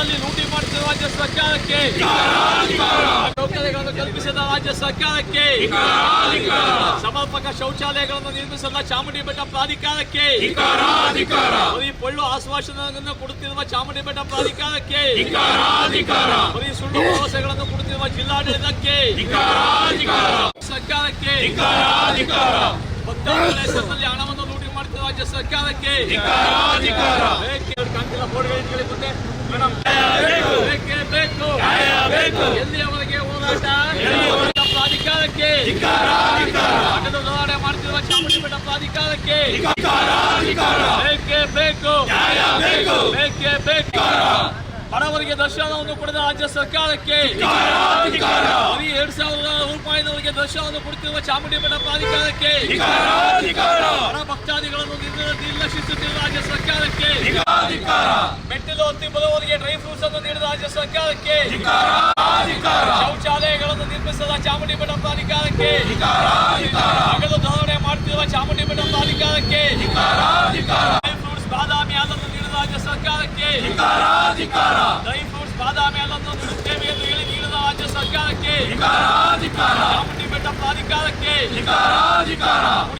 ರಾಜ್ಯದಲ್ಲಿ ಲೂಟಿ ಮಾಡಿಸಿದ ರಾಜ್ಯ ಸರ್ಕಾರಕ್ಕೆ. ಸೌಕರ್ಯಗಳನ್ನು ಕಲ್ಪಿಸಿದ ರಾಜ್ಯ ಸರ್ಕಾರಕ್ಕೆ. ಸಮರ್ಪಕ ಶೌಚಾಲಯಗಳನ್ನು ನಿರ್ಮಿಸಿದ ಚಾಮುಂಡಿ ಬೆಟ್ಟ ಪ್ರಾಧಿಕಾರಕ್ಕೆ. ಬರೀ ಪೊಳ್ಳು ಆಶ್ವಾಸನೆಗಳನ್ನು ಕೊಡುತ್ತಿರುವ ಚಾಮುಂಡಿ ಬೆಟ್ಟ ಪ್ರಾಧಿಕಾರಕ್ಕೆ. ಬರೀ ಸುಳ್ಳು ಭರವಸೆಗಳನ್ನು ಕೊಡುತ್ತಿರುವ ಜಿಲ್ಲಾಡಳಿತಕ್ಕೆ. ಸರ್ಕಾರಕ್ಕೆ. ಭಕ್ತರ ಹಣವನ್ನು ಲೂಟಿ ಮಾಡುತ್ತಿರುವ ರಾಜ್ಯ ಸರ್ಕಾರಕ್ಕೆ ಬೇಕೇ ಕಾಣ್ತಿಲ್ಲ ಬೋರ್ಡ್ಗಳಿಗೆ ಮುಂದೆ ಮೇಡಮ್ ಬೇಕೇ ಬೇಕು ಎಲ್ಲಿಯವರೆಗೆ ಹೋರಾಟ? ಪ್ರಾಧಿಕಾರಕ್ಕೆ ಹೋರಾಟ? ಚಾಮುಂಡಿ ಬೆಟ್ಟ ಪ್ರಾಧಿಕಾರಕ್ಕೆ ಬೇಕೇ ಬೇಕು. ಬೇಕೇ. ಬೇಕು ಬಡವರಿಗೆ ದರ್ಶನವನ್ನು ಕೊಡದ ರಾಜ್ಯ ಸರ್ಕಾರಕ್ಕೆ. ಬರೀ ಎರಡ್ ಸಾವಿರದ ರೂಪಾಯಿನವರಿಗೆ ದರ್ಶನವನ್ನು ಕೊಡುತ್ತಿರುವ ಚಾಮುಂಡಿ ಬೆಟ್ಟ ಪ್ರಾಧಿಕಾರಕ್ಕೆ ಬಡ ಭಕ್ತಾದಿಗಳನ್ನು ನಿರ್ಲ- ನಿರ್ಲಕ್ಷಿಸುತ್ತಿರುವ ರಾಜ್ಯ ಸರ್ಕಾರಕ್ಕೆ. ಮೆಟ್ಟಿಲು ಹತ್ತಿ ಬರುವವರಿಗೆ ಡ್ರೈ ಫ್ರೂಟ್ಸ್ ಅನ್ನು ನೀಡಿದ ರಾಜ್ಯ ಸರ್ಕಾರಕ್ಕೆ. ಚಾಮುಂಡಿ ಬೆಟ್ಟ ಪ್ರಾಧಿಕಾರಕ್ಕೆ ನಗದು ಧೋರಣೆ ಮಾಡುತ್ತಿರುವ ಚಾಮುಂಡಿ ಬೆಟ್ಟ ಪ್ರಾಧಿಕಾರಕ್ಕೆ ಡ್ರೈ ಫ್ರೂಟ್ಸ್ ಬಾದಾಮಿ ಹಾಲನ್ನು ನೀಡಿದ ರಾಜ್ಯ ಸರ್ಕಾರಕ್ಕೆ. ಡ್ರೈ ಫ್ರೂಟ್ಸ್ ಬಾದಾಮಿ ಹಾಲನ್ನು ನೀಡುತ್ತೇವೆ ಎಂದು ಹೇಳಿ ನೀಡಿದ ರಾಜ್ಯ ಸರ್ಕಾರಕ್ಕೆ. ಚಾಮುಂಡಿ ಬೆಟ್ಟ ಪ್ರಾಧಿಕಾರಕ್ಕೆ